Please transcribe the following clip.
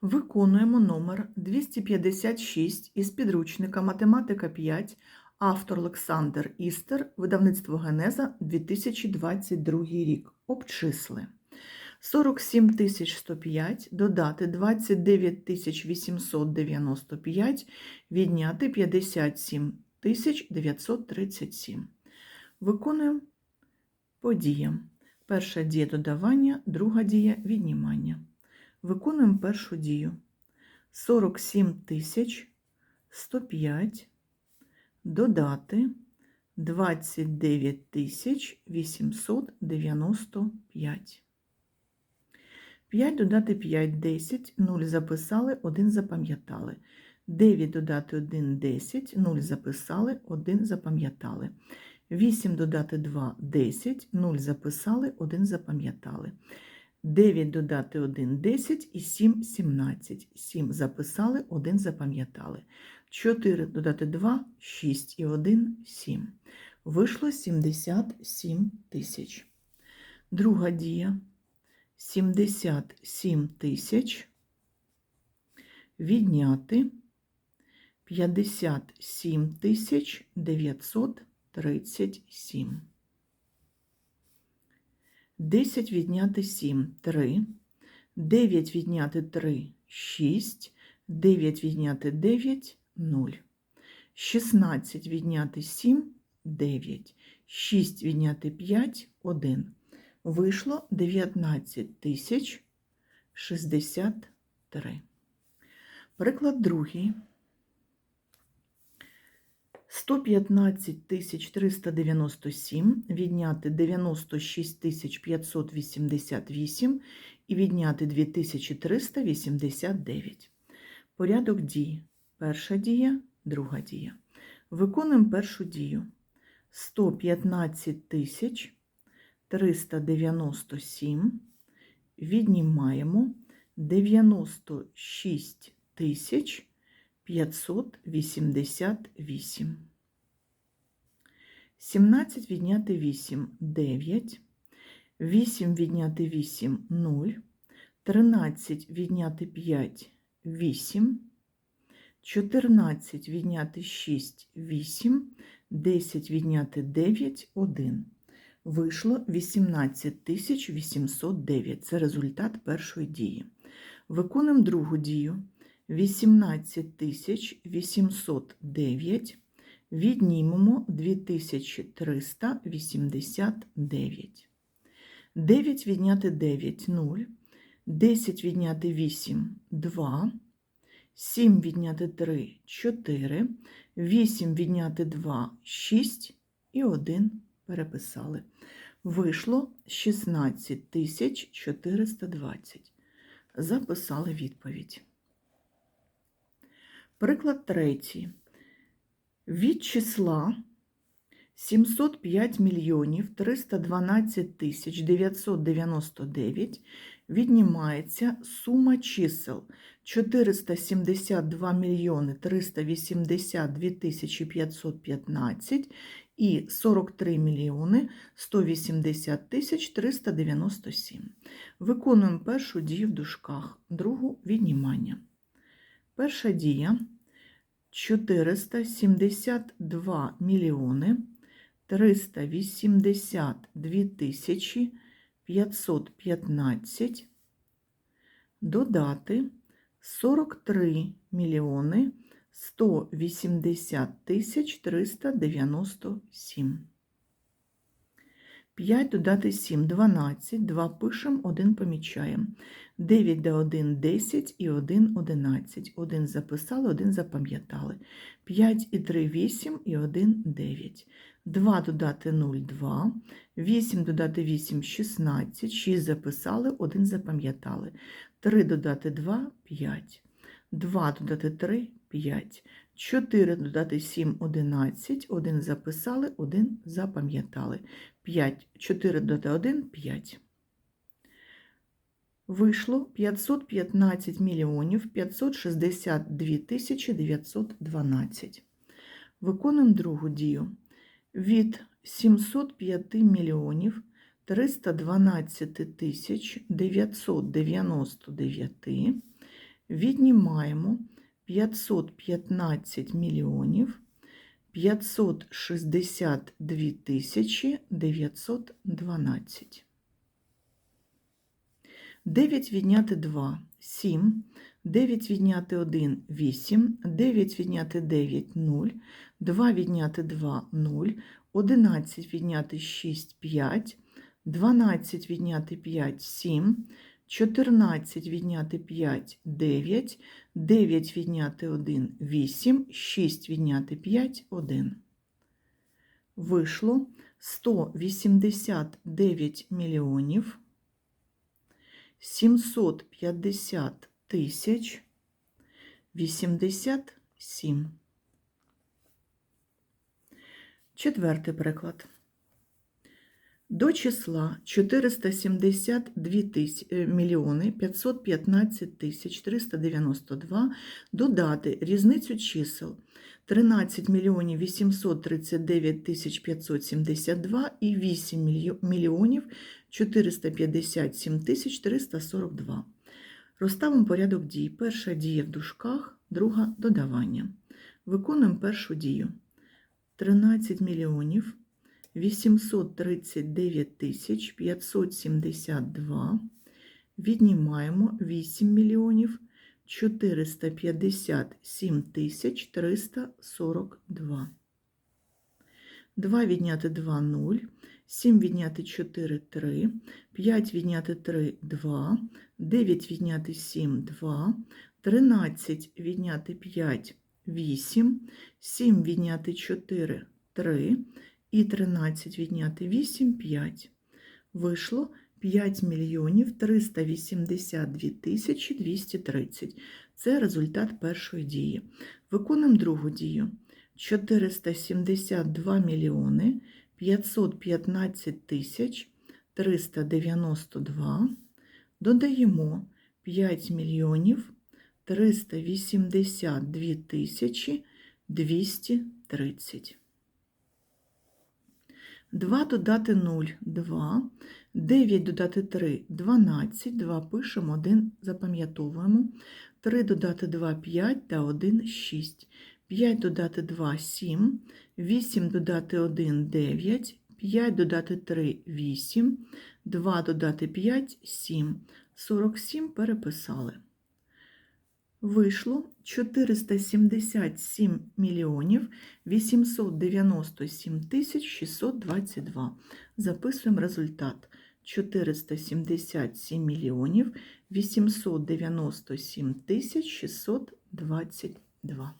Виконуємо номер 256 із підручника Математика 5, автор Олександр Істер, видавництво Генеза 2022 рік. Обчисли. 47 105 додати 29 895, відняти 57 937. Виконуємо по діям. Перша дія додавання, друга дія віднімання. Виконуємо першу дію. 47 тисяч 105 додати 29 тисяч 895. 5 додати 5 – 10, 0 записали, 1 запам'ятали. 9 додати 1 – 10, 0 записали, 1 запам'ятали. 8 додати 2 – 10, 0 записали, 1 запам'ятали. 9 додати 1 – 10 і 7 – 17. 7 записали, 1 запам'ятали. 4 додати 2 – 6 і 1 – 7. Вийшло 77 тисяч. Друга дія. 77 тисяч відняти 57 тисяч 937. 10 відняти 7 – 3, 9 відняти 3 – 6, 9 відняти 9 – 0, 16 відняти 7 – 9, 6 відняти 5 – 1. Вийшло 19 тисяч 63. Приклад другий. 115 тисяч 397 відняти 96 588 і відняти 2389. Порядок дій. Перша дія, друга дія. Виконуємо першу дію. 115 тисяч 397 віднімаємо 96 тисяч 588. 17 відняти 8 – 9, 8 відняти 8 – 0, 13 відняти 5 – 8, 14 відняти 6 – 8, 10 відняти 9 – 1. Вийшло 18 809. Це результат першої дії. Виконуємо другу дію. 18 809 віднімемо 2389. 9 відняти 9 – 0, 10 відняти 8 – 2, 7 відняти 3 – 4, 8 відняти 2 – 6 і 1 переписали. Вийшло 16 420. Записали відповідь. Приклад третій. Від числа 705 мільйонів 312 тисяч 999 віднімається сума чисел 472 мільйони 382 тисячі 515 і 43 мільйони 180 тисяч 397. Виконуємо першу дію в дужках, другу віднімання. Перша дія 472 мільйони 382 тисячі 515 додати 43 мільйони 180 тисяч 397. 5 додати 7 – 12, 2 пишемо, 1 помічаємо. 9 до 1 – 10 і 1 – 11. 1 записали, 1 запам'ятали. 5 і 3 – 8 і 1 – 9. 2 додати 0 – 2. 8 додати 8 – 16. 6 записали, 1 запам'ятали. 3 додати 2 – 5. 2 додати 3 – 5. 4 додати 7 – 11, 1 записали, 1 запам'ятали. 5, 4 додати 1 – 5. Вийшло 515 мільйонів 562 тисячі 912. Виконуємо другу дію. Від 705 мільйонів 312 тисяч 999 Віднімаємо 515 мільйонів 562 тисячі 912. 9 відняти 2 – 7, 9 відняти 1 – 8, 9 відняти 9 – 0, 2 відняти 2 – 0, 11 відняти 6 – 5, 12 відняти 5 – 7, 14 відняти 5 – 9, 9 відняти 1 – 8, 6 відняти 5 – 1. Вийшло 189 мільйонів 750 тисяч 87. Четвертий приклад. До числа 472 тисяч, е, мільйони 515 тисяч 392 додати різницю чисел 13 мільйонів 839 тисяч 572 і 8 мільйонів 457 тисяч 342. Розставимо порядок дій. Перша дія в дужках, друга додавання. Виконуємо першу дію. 13 мільйонів 839 тисяч 572. Віднімаємо 8 мільйонів 457 тисяч 342. 2 відняти 2 – 0, 7 відняти 4 – 3, 5 відняти 3 – 2, 9 відняти 7 – 2, 13 відняти 5 – 8, 7 відняти 4 – 3 і 13 відняти 8 – 5. Вийшло 5 мільйонів 382 тисячі 230. Це результат першої дії. Виконуємо другу дію. 472 мільйони 515 тисяч 392. Додаємо 5 мільйонів 382 тисячі 230. 2 додати 0 – 2, 9 додати 3 – 12, 2 пишемо, 1 запам'ятовуємо, 3 додати 2 – 5 та 1 – 6, 5 додати 2 – 7, 8 додати 1 – 9, 5 додати 3 – 8, 2 додати 5 – 7, 47 переписали. Вийшло 477 мільйонів 897 тисяч 622. Записуємо результат. 477 мільйонів 897 тисяч 622.